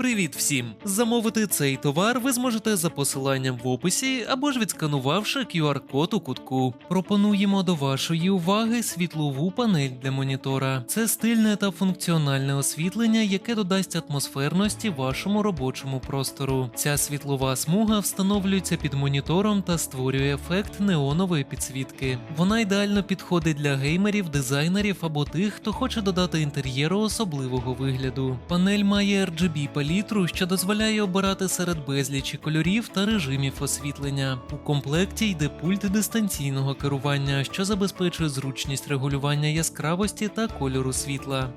Привіт всім! Замовити цей товар ви зможете за посиланням в описі або ж відсканувавши QR-код у кутку. Пропонуємо до вашої уваги світлову панель для монітора. Це стильне та функціональне освітлення, яке додасть атмосферності вашому робочому простору. Ця світлова смуга встановлюється під монітором та створює ефект неонової підсвітки. Вона ідеально підходить для геймерів, дизайнерів або тих, хто хоче додати інтер'єру особливого вигляду. Панель має RGB палітру, що дозволяє обирати серед безлічі кольорів та режимів освітлення. У комплекті йде пульт дистанційного керування, що забезпечує зручність регулювання яскравості та кольору світла.